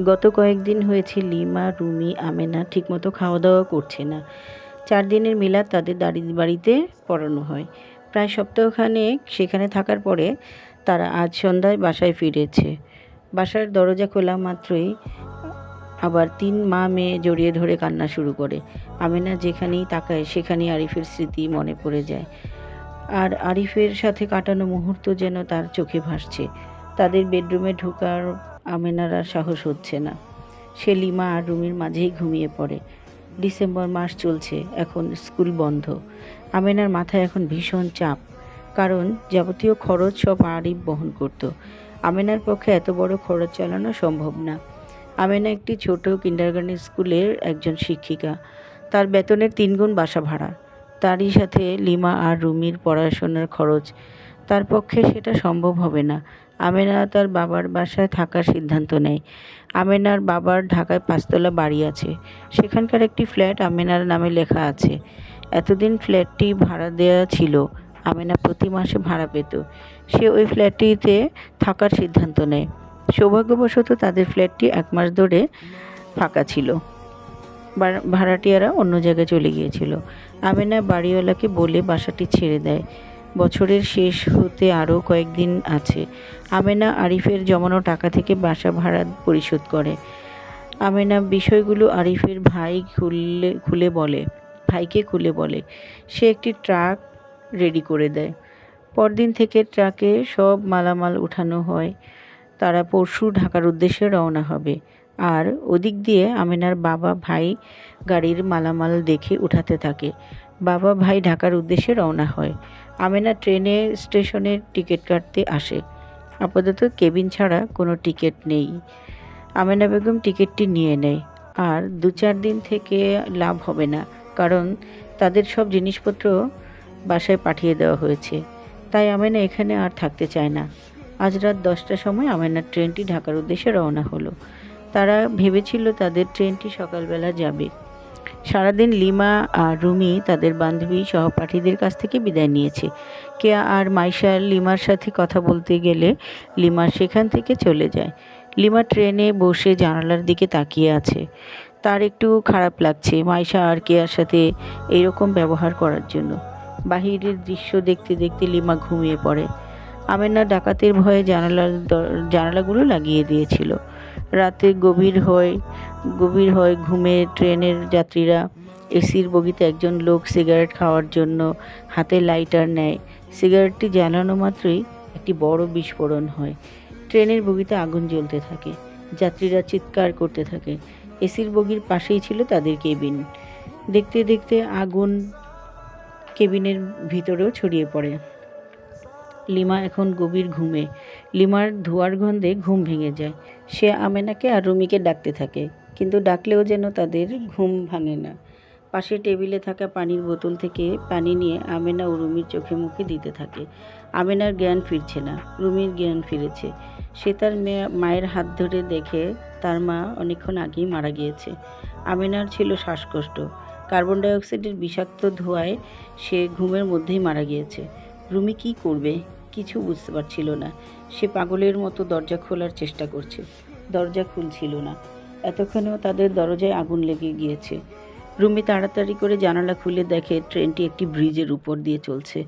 গত কয়েকদিন হয়েছে লিমা, রুমি, আমেনা ঠিকমতো খাওয়া দাওয়া করছে না। চার দিনের মিলাদ তাদের দাড়ি বাড়িতে পড়ানো হয়। প্রায় সপ্তাহখানেক সেখানে থাকার পরে তারা আজ সন্ধ্যায় বাসায় ফিরেছে। বাসার দরজা খোলা মাত্রই আবার তিন মা মেয়ে জড়িয়ে ধরে কান্না শুরু করে। আমেনা যেখানেই তাকায় সেখানেই আরিফের স্মৃতি মনে পড়ে যায়। আর আরিফের সাথে কাটানো মুহূর্ত যেন তার চোখে ভাসছে। তাদের বেডরুমে ঢোকার আমেনার আর সাহস হচ্ছে না। সে লিমা আর রুমির মাঝেই ঘুমিয়ে পড়ে। ডিসেম্বর মাস চলছে, এখন স্কুল বন্ধ। আমেনার মাথায় এখন ভীষণ চাপ, কারণ যাবতীয় খরচ সব আরিফ বহন করত। আমেনার পক্ষে এত বড় খরচ চালানো সম্ভব না। আমেনা একটি ছোট কিন্ডারগার্ডেন স্কুলের একজন শিক্ষিকা। তার বেতনের তিনগুণ বাসা ভাড়া। তারই সাথে লিমা আর রুমির পড়াশোনার খরচ তার পক্ষে সেটা সম্ভব হবে না। আমেনা তার বাবার বাসায় থাকার সিদ্ধান্ত নেয়। আমেনার বাবার ঢাকায় পাঁচতলা বাড়ি আছে। সেখানকার একটি ফ্ল্যাট আমেনার নামে লেখা আছে। এতদিন ফ্ল্যাটটি ভাড়া দেওয়া ছিল। আমেনা প্রতি মাসে ভাড়া পেত। সে ওই ফ্ল্যাটটিতে থাকার সিদ্ধান্ত নেয়। সৌভাগ্যবশত তাদের ফ্ল্যাটটি এক মাস ধরে ফাঁকা ছিল। ভাড়াটিয়ারা অন্য জায়গায় চলে গিয়েছিল। আমেনা বাড়িওয়ালাকে বলে বাসাটি ছেড়ে দেয়। বছরের শেষ হতে আরও কয়েকদিন আছে। আমেনা আরিফের জমানো টাকা থেকে বাসা ভাড়া পরিশোধ করে। আমেনা বিষয়গুলো আরিফের ভাই খুলে খুলে বলে, ভাইকে খুলে বলে। সে একটি ট্রাক রেডি করে দেয়। পরদিন থেকে ট্রাকে সব মালামাল উঠানো হয়। তারা পরশু ঢাকার উদ্দেশ্যে রওনা হবে। আর ওদিক দিয়ে আমেনার বাবা ভাই গাড়ির মালামাল দেখে উঠাতে থাকে। বাবা ভাই ঢাকার উদ্দেশ্যে রওনা হয়। আমেনা ট্রেনে স্টেশনের টিকিট কাটতে আসে। আপাতত কেবিন ছাড়া কোনো টিকিট নেই। আমেনা বেগম টিকিটটি নিয়ে নেয়। আর দু চার দিন থেকে লাভ হবে না, কারণ তাদের সব জিনিসপত্র বাসায় পাঠিয়ে দেওয়া হয়েছে। তাই আমেনা এখানে আর থাকতে চায় না। আজ রাত দশটার সময় আমেনার ট্রেনটি ঢাকার উদ্দেশ্যে রওনা হলো। তারা ভেবেছিল তাদের ট্রেনটি সকালবেলা যাবে। সারাদিন লিমা আর রুমি তাদের বান্ধবী সহপাঠীদের কাছ থেকে বিদায় নিয়েছে। কেয়া আর মাইশা লিমার সাথে কথা বলতে গেলে লিমা সেখান থেকে চলে যায়। লিমা ট্রেনে বসে জানালার দিকে তাকিয়ে আছে। তার একটু খারাপ লাগছে মাইশা আর কেয়ার সাথে এইরকম ব্যবহার করার জন্য। বাহিরের দৃশ্য দেখতে দেখতে লিমা ঘুমিয়ে পড়ে। আমেনা ডাকাতের ভয়ে জানালার জানালাগুলো লাগিয়ে দিয়েছিল। রাতে গভীর হয় গভীর হয় ঘুমে ট্রেনের যাত্রীরা। এসির বগিতে একজন লোক সিগারেট খাওয়ার জন্য হাতে লাইটার নেয়। সিগারেটটি জ্বালানো মাত্রই একটি বড় বিস্ফোরণ হয়। ট্রেনের বগিতে আগুন জ্বলতে থাকে, যাত্রীরা চিৎকার করতে থাকে। এসির বগির পাশেই ছিল তাদের কেবিন। দেখতে দেখতে আগুন কেবিনের ভিতরেও ছড়িয়ে পড়ে। লিমা এখন গভীর ঘুমে লিমার ধোয়ার গন্ধে ঘুম ভেঙে যায়। সে আমেনাকে আর রুমিকে ডাকতে থাকে, কিন্তু ডাকলেও যেন তাদের ঘুম ভাঙে না। পাশে টেবিলে থাকা পানির বোতল থেকে পানি নিয়ে আমেনা ও রুমির চোখে মুখে দিতে থাকে। আমেনার জ্ঞান ফিরছে না, রুমির জ্ঞান ফিরেছে। সে তার মেয়ে, মায়ের হাত ধরে দেখে তার মা অনেকক্ষণ আগেই মারা গিয়েছে। আমেনার ছিল শ্বাসকষ্ট। কার্বন ডাইঅক্সাইডের বিষাক্ত ধোঁয়ায় সে ঘুমের মধ্যেই মারা গিয়েছে। রুমি কি করবে? কিছু বুঝতে পারছিল না। সে পাগলের মতো দরজা খোলার চেষ্টা করছে। দরজা খুলছিল না। এতক্ষণেও তাদের দরজায় আগুন লেগে গিয়েছে। রুমি তাড়াতাড়ি করে জানালা খুলে দেখে ট্রেনটি একটি ব্রিজের উপর দিয়ে চলছে।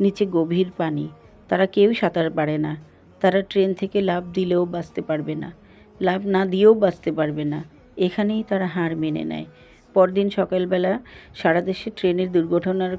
নিচে গভীর পানি। তারা কেউ সাঁতার পারে না। তারা ট্রেন থেকে লাভ দিলেও বাঁচতে পারবে না। লাভ না দিয়েও বাঁচতে পারবে না। এখানেই তারা হার মেনে নেয়। পরদিন সকালবেলা সারা দেশে ট্রেনের দুর্ঘটনার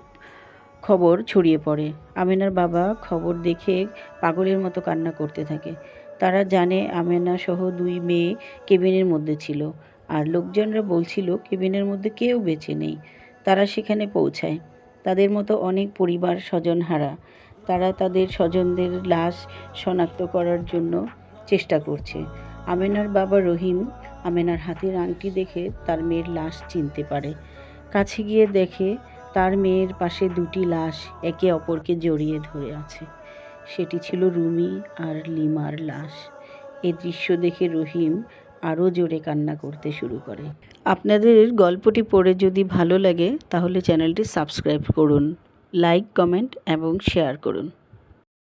খবর ছড়িয়ে পড়ে। আমেনার বাবা খবর দেখে পাগলের মতো কান্না করতে থাকে। তারা জানে আমেনা সহ দুই মেয়ে কেবিনের মধ্যে ছিল। আর লোকজনরা বলছিল কেবিনের মধ্যে কেউ বেঁচে নেই। তারা সেখানে পৌঁছায়। তাদের মতো অনেক পরিবার স্বজন হারা। তারা তাদের স্বজনদের লাশ শনাক্ত করার জন্য চেষ্টা করছে। আমেনার বাবা রহিম আমেনার হাতের আংটি দেখে তার মেয়ের লাশ চিনতে পারে। কাছে গিয়ে দেখে তার মেয়ের পাশে দুটি লাশ একে অপরকে জড়িয়ে ধরে আছে। সেটি ছিল রুমি আর লিমার লাশ। এ দৃশ্য দেখে রহিম আরও জোরে কান্না করতে শুরু করে। আপনাদের গল্পটি পড়ে যদি ভালো লাগে, তাহলে চ্যানেলটি সাবস্ক্রাইব করুন, লাইক, কমেন্ট এবং শেয়ার করুন।